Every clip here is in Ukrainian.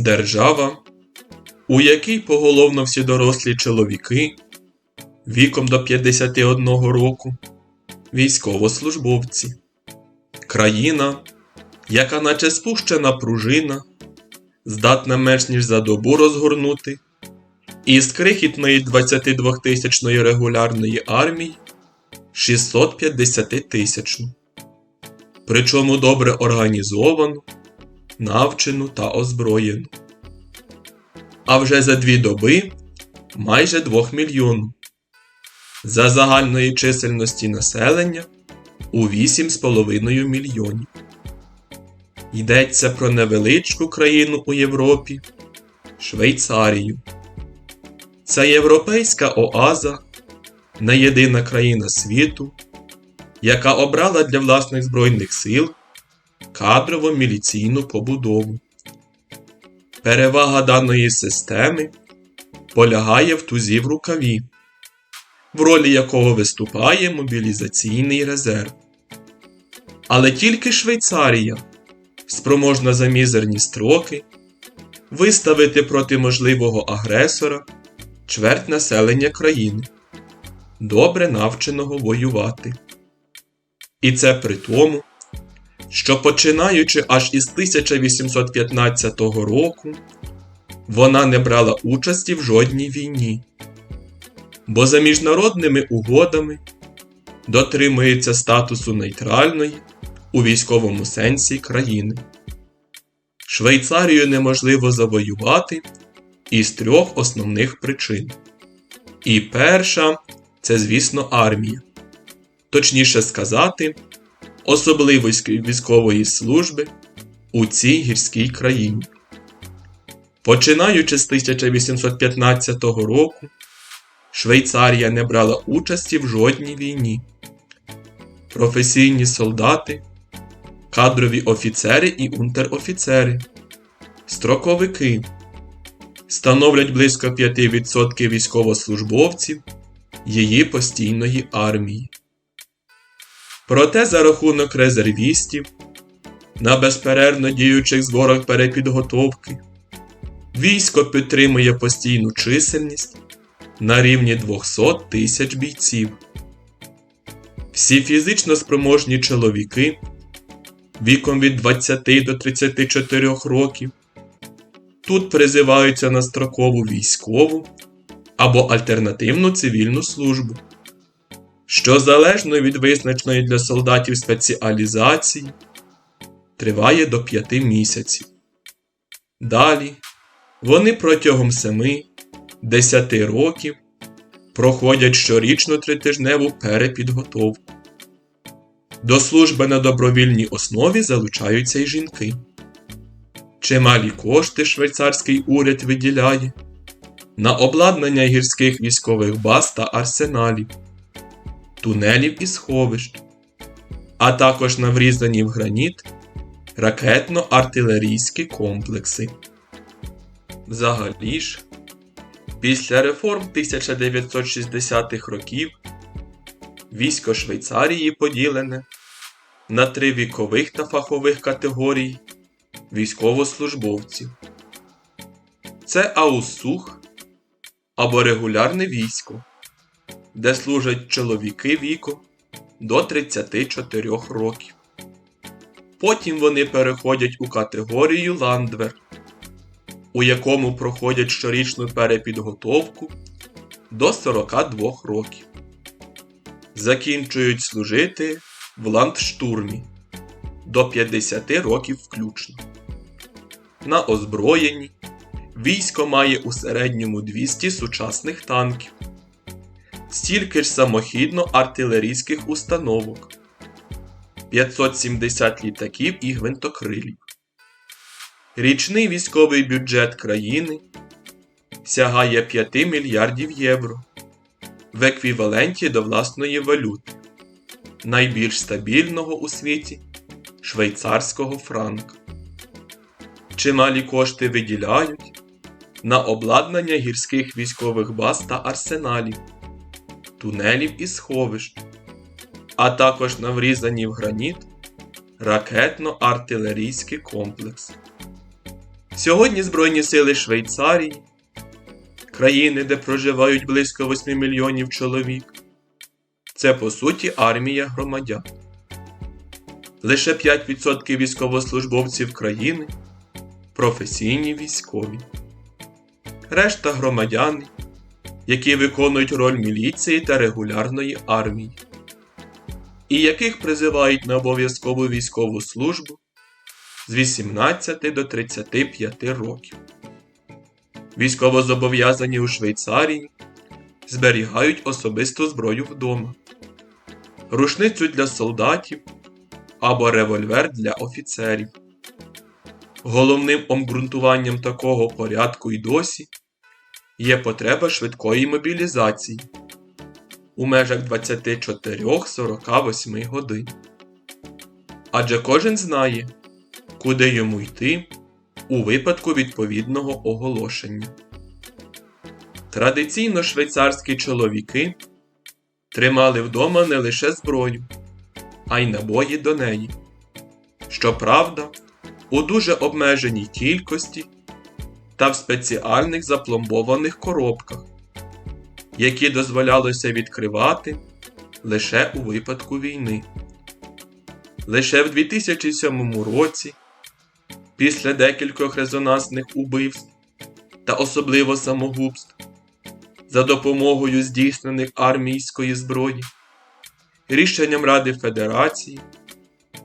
Держава, у якій поголовно всі дорослі чоловіки віком до 51 року, військовослужбовці, країна, яка наче спущена пружина, здатна менш ніж за добу розгорнути, із крихітної 22-тисячної регулярної армії 650 тисячну, причому добре організовану, навчену та озброєну. А вже за дві доби майже 2 мільйонів. За загальної чисельності населення у 8,5 мільйонів. Йдеться про невеличку країну у Європі Швейцарію. Це європейська оаза, не єдина країна світу, яка обрала для власних Збройних сил кадрово міліційну побудову. Перевага даної системи полягає в тузі в рукаві, в ролі якого виступає мобілізаційний резерв. Але тільки Швейцарія спроможна за мізерні строки виставити проти можливого агресора чверть населення країни, добре навченого воювати. І це при тому, що починаючи аж із 1815 року, вона не брала участі в жодній війні, бо за міжнародними угодами дотримується статусу нейтральної у військовому сенсі країни. Швейцарію неможливо завоювати із трьох основних причин. І перша це, звісно, армія. Точніше сказати, особливості військової служби у цій гірській країні. Починаючи з 1815 року, Швейцарія не брала участі в жодній війні. Професійні солдати, кадрові офіцери і унтер-офіцери, строковики становлять близько 5% військовослужбовців її постійної армії. Проте за рахунок резервістів на безперервно діючих зборах перепідготовки військо підтримує постійну чисельність на рівні 200 тисяч бійців. Всі фізично спроможні чоловіки віком від 20 до 34 років тут призиваються на строкову військову або альтернативну цивільну службу що залежно від визначеної для солдатів спеціалізації триває до 5 місяців. Далі вони протягом 7-10 років проходять щорічну тритижневу перепідготовку. До служби на добровільній основі залучаються й жінки. Чималі кошти швейцарський уряд виділяє на обладнання гірських військових баз та арсеналів тунелів і сховищ, а також на врізані в граніт ракетно-артилерійські комплекси. Взагалі ж, після реформ 1960-х років військо Швейцарії поділене на три вікових та фахових категорій військовослужбовців. Це Ауссух або регулярне військо де служать чоловіки віком до 34 років. Потім вони переходять у категорію ландвер, у якому проходять щорічну перепідготовку до 42 років. Закінчують служити в ландштурмі до 50 років включно. На озброєнні військо має у середньому 200 сучасних танків стільки ж самохідно-артилерійських установок, 570 літаків і гвинтокрилів. Річний військовий бюджет країни сягає 5 мільярдів євро в еквіваленті до власної валюти, найбільш стабільного у світі швейцарського франка. Чималі кошти виділяють на обладнання гірських військових баз та арсеналів тунелів і сховищ, а також на врізані в граніт ракетно-артилерійські комплекси. Сьогодні Збройні сили Швейцарії, країни, де проживають близько 8 мільйонів чоловік, це по суті армія громадян. Лише 5% військовослужбовців країни професійні військові. Решта громадяни, які виконують роль міліції та регулярної армії, і яких призивають на обов'язкову військову службу з 18 до 35 років. Військовозобов'язані у Швейцарії зберігають особисту зброю вдома, рушницю для солдатів або револьвер для офіцерів. Головним обґрунтуванням такого порядку й досі є потреба швидкої мобілізації у межах 24-48 годин. Адже кожен знає, куди йому йти у випадку відповідного оголошення. Традиційно швейцарські чоловіки тримали вдома не лише зброю, а й набої до неї. Щоправда, у дуже обмеженій кількості та в спеціальних запломбованих коробках, які дозволялося відкривати лише у випадку війни. Лише в 2007 році, після декількох резонансних убивств та особливо самогубств, за допомогою здійснених армійської зброї, рішенням Ради Федерації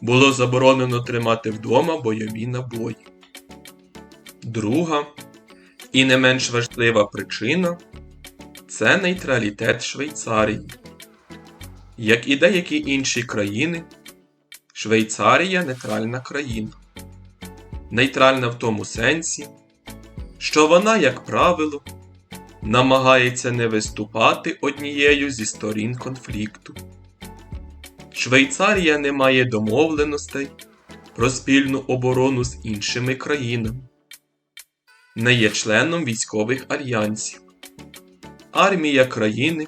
було заборонено тримати вдома бойові набої. Друга і не менш важлива причина це нейтралітет Швейцарії. Як і деякі інші країни, Швейцарія нейтральна країна. Нейтральна в тому сенсі, що вона, як правило, намагається не виступати однією зі сторін конфлікту. Швейцарія не має домовленостей про спільну оборону з іншими країнами, не є членом військових альянсів. Армія країни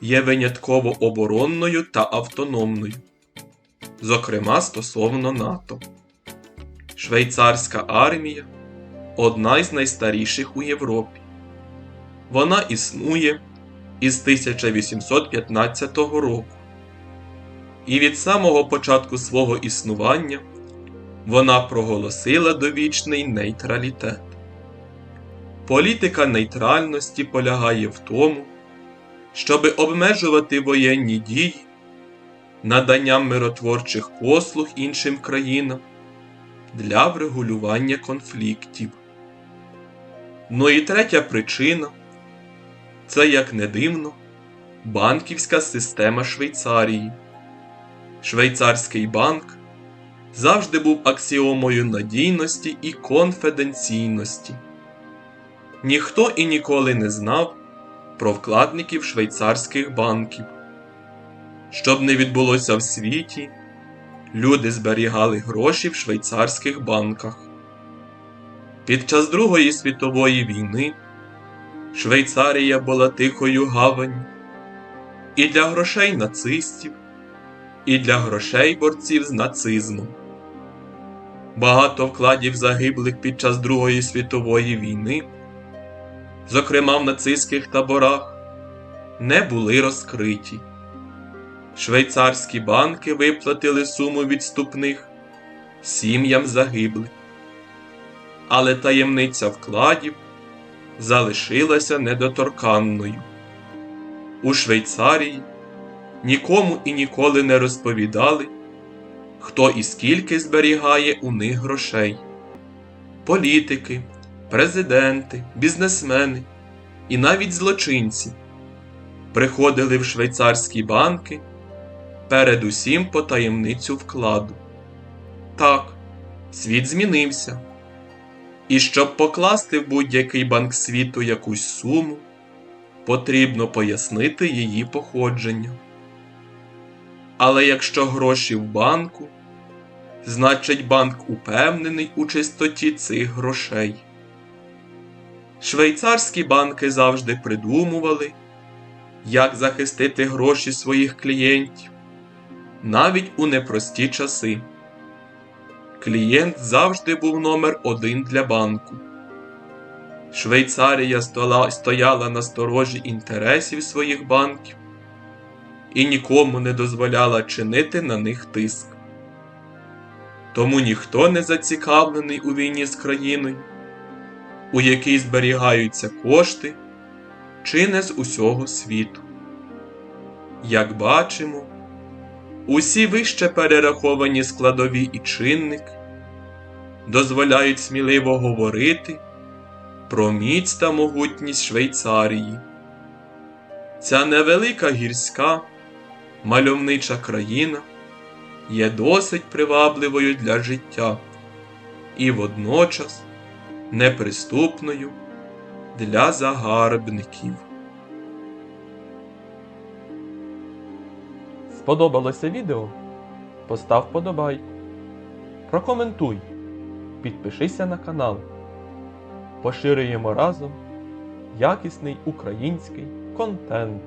є винятково оборонною та автономною, зокрема стосовно НАТО. Швейцарська армія одна із найстаріших у Європі. Вона існує із 1815 року. І від самого початку свого існування вона проголосила довічний нейтралітет. Політика нейтральності полягає в тому, щоби обмежувати воєнні дії наданням миротворчих послуг іншим країнам для врегулювання конфліктів. Ну і третя причина це, як не дивно, банківська система Швейцарії. Швейцарський банк завжди був аксіомою надійності і конфіденційності. Ніхто і ніколи не знав про вкладників швейцарських банків. Щоб не відбулося в світі, люди зберігали гроші в швейцарських банках. Під час Другої світової війни Швейцарія була тихою гаванню і для грошей нацистів, і для грошей борців з нацизмом. Багато вкладів загиблих під час Другої світової війни, зокрема в нацистських таборах, не були розкриті. Швейцарські банки виплатили суму відступних сім'ям загиблих, але таємниця вкладів залишилася недоторканною. У Швейцарії нікому і ніколи не розповідали, хто і скільки зберігає у них грошей. Політики, президенти, бізнесмени і навіть злочинці приходили в швейцарські банки передусім по таємницю вкладу. Так, світ змінився. І щоб покласти в будь-який банк світу якусь суму, потрібно пояснити її походження. Але якщо гроші в банку, значить банк упевнений у чистоті цих грошей. Швейцарські банки завжди придумували, як захистити гроші своїх клієнтів навіть у непрості часи. клієнт завжди був номер один для банку. Швейцарія стояла на сторожі інтересів своїх банків і нікому не дозволяла чинити на них тиск. Тому ніхто не зацікавлений у війні з країною, у якій зберігаються кошти, чи не з усього світу. Як бачимо, усі вище перераховані складові і чинники дозволяють сміливо говорити про міць та могутність Швейцарії. Ця невелика гірська, мальовнича країна є досить привабливою для життя і водночас неприступною для загарбників. Сподобалося відео? Постав подобайку. Прокоментуй. Підпишися на канал. Поширюємо разом якісний український контент.